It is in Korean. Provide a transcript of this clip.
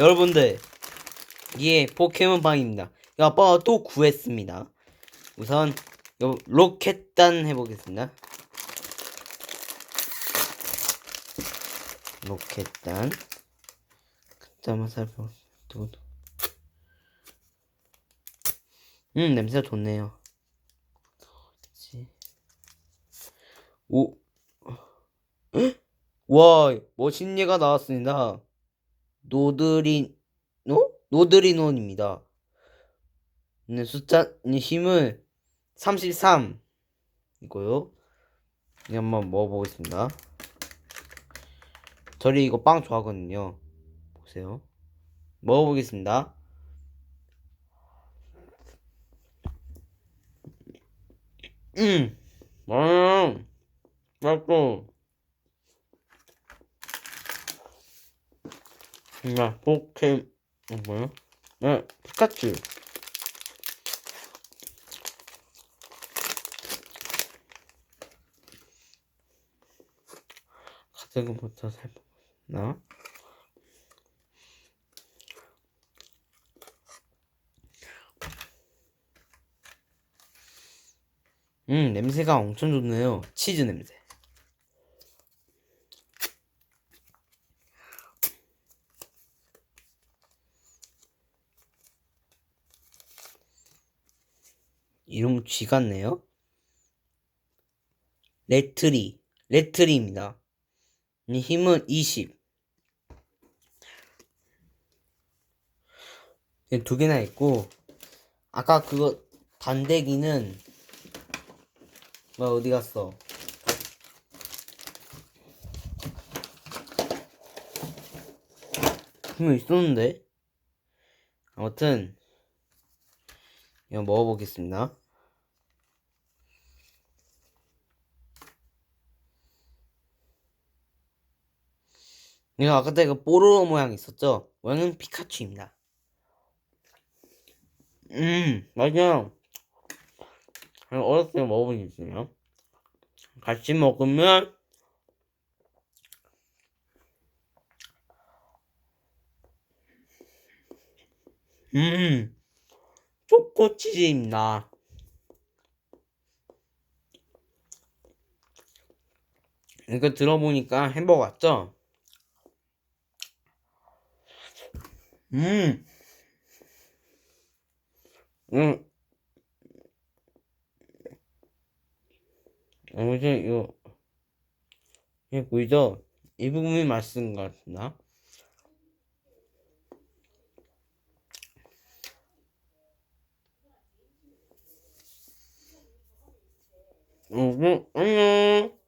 여러분들 이게 포켓몬빵입니다. 이거 아빠가 또 구했습니다. 우선 요 로켓단 해보겠습니다. 로켓단 그때 한번 살펴 두고 음 냄새가 좋네요. 오 헉? 와 멋진 얘가 나왔습니다. 노드리노? 노드리논입니다. 네, 숫자, 네, 힘은 33 이거요. 이 한번 먹어보겠습니다. 저리 이거 빵 좋아하거든요. 보세요. 먹어보겠습니다. 음, 음, 맛있어. 정말 포켓 어, 뭐야? 네, 피카츄. 가격부터 살펴보나? 음, 냄새가 엄청 좋네요. 치즈 냄새. 이름 쥐 같네요. 레트리, 레트리입니다. 이 힘은 20. 네, 두 개나 있고, 아까 그거 단대기는 뭐 어디 갔어? 분명 있었는데. 아무튼 이거 먹어보겠습니다. 이거 아까 내가 뽀로로 모양 있었죠? 모양은 피카츄입니다. 음, 맞아요. 어렸을 때 먹어본 게 있어요. 같이 먹으면 음, 초코치즈입니다. 이거 들어보니까 햄버거 같죠? 음, 음, 아무튼 이거 이게 보이죠? 이 부분이 맛있는 것 같습니다. 음, 음,